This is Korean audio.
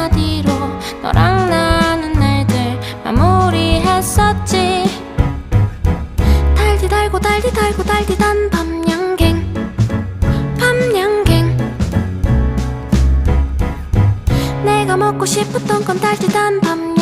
한마디로 너랑 나는 날들 마무리했었지. 달디 달고 달디 달고 달디 단 밤양갱 밤양갱. 내가 먹고 싶었던 건 달디 단 밤양갱.